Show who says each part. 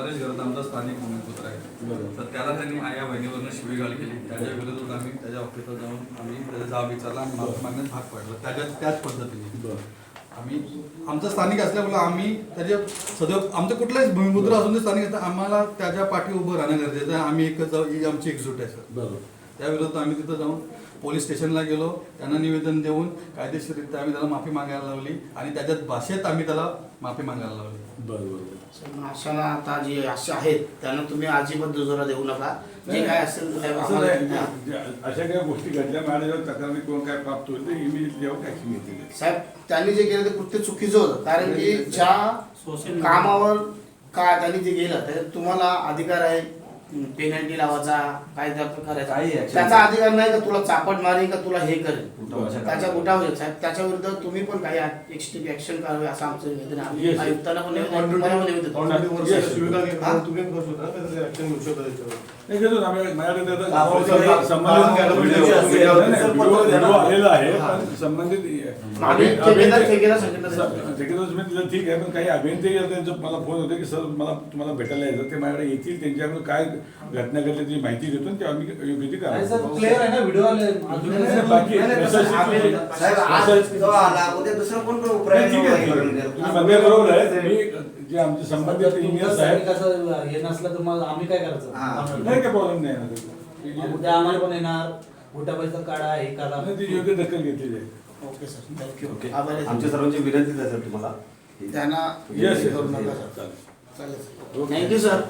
Speaker 1: परेश घरात आमचा स्थानिक पुत्र आहे. तर त्याला त्यांनी आया बहिणीवरनं शिवीगाळ केली. त्याच्या विरोधात आम्ही त्याच्या ऑफिसात जाऊन आम्ही त्याचा जाब विचारला आणि माफी मागण्यास भाग पडला. त्याच्या त्याच पद्धतीने. आम्ही आमचा स्थानिक असल्यामुळे आम्ही त्याच्या सदैव आमचं कुठलाच भूमिपुत्र असून ते स्थानिक असतं आम्हाला त्याच्या पाठी उभं राहणं गरजेचं आहे. आम्ही एकच जाऊ आमची एकजूट आहे सर. त्या विरोधात आम्ही तिथं जाऊन पोलीस स्टेशनला गेलो. त्यांना निवेदन देऊन कायदेशीररित्या आम्ही त्याला माफी मागायला लावली आणि त्याच्याच भाषेत आम्ही त्याला माफी मागायला लावली.
Speaker 2: पण अशाला आता जे असे आहेत त्यांना तुम्ही अजिबात दुजोरा देऊ नका. जे काय असेल
Speaker 3: अशा काही गोष्टी घडल्या माझ्याजवळ तक्रारी कोण काय प्राप्त होईल इमिजिएटली ऍक्शन घेतली
Speaker 2: साहेब त्यांनी जे केलं ते कृत्य चुकीचं होतं. कारण की ज्या कामावर का त्यांनी जे गेलं त्याच्यात तुम्हाला अधिकार आहे पेनल्टी लावायचा काय त्या
Speaker 4: काही
Speaker 2: करायचा
Speaker 4: action
Speaker 2: त्याचा अधिकार नाही का तुला चापट मारेल का तुला हे करेल त्याच्या बुटावर साहेब त्याच्या विरुद्ध तुम्ही पण काही एक्स्ट्रीम ऍक्शन करावे असं आमचं निवेदन आहे आम्ही
Speaker 3: Yes.
Speaker 2: आयुक्तांना पण निवेदन आहे, तुम्हाला पण निवेदन
Speaker 3: On
Speaker 2: आहे.
Speaker 3: duty Yes.
Speaker 2: हा?
Speaker 3: नाही घेतो ना, आम्ही- माझ्याकडे आता
Speaker 4: आपण
Speaker 3: संबंधित- संबंधित
Speaker 4: व्हिडिओ
Speaker 3: व्हिडिओ-
Speaker 4: असेल,
Speaker 3: व्हिडिओ- नाही,
Speaker 4: सर,
Speaker 3: व्हिडिओ-
Speaker 4: पत्र द्या ना.
Speaker 3: व्हिडिओ आलेला आहे
Speaker 2: हा.
Speaker 3: पण संबंधित
Speaker 2: आम्ही
Speaker 3: अभियंते-
Speaker 2: ठेकेदार- ठेकेदार सांगितलं
Speaker 3: स- ठेकेदार तुम्ही दिलं ठीक आहे पण काही अभियंते त्यांचं मला फोन होते की सर मला तुम्हाला भेटायला यायचं ते माझ्याकडे येतील त्यांच्याकडे काय घटना घडली त्याची माहिती घेतो आणि ते आम्ही योग्य ती
Speaker 5: सर क्लिअर आहे ना व्हिडिओ आले.
Speaker 3: बाकी बरोबर आहे जे आमचे संबंधित इंजिनियर साहेब
Speaker 5: असं हे नसलं तर मग आम्ही काय करायचं?
Speaker 4: हा.
Speaker 3: नाही काय प्रॉब्लेम नाही
Speaker 5: उद्या आम्हाला पण येणार. मोठ्या पैसा काढा हे करा.
Speaker 3: नाही, ती योग्य दखल घेतलेली आहे.
Speaker 2: Okay sir. Thank you
Speaker 4: okay. आमच्या सर्वांची विनंती आहे सर तुम्हाला.
Speaker 2: त्यांना
Speaker 3: येस
Speaker 2: करू नका
Speaker 3: चालेल
Speaker 2: चालेल थँक्यू सर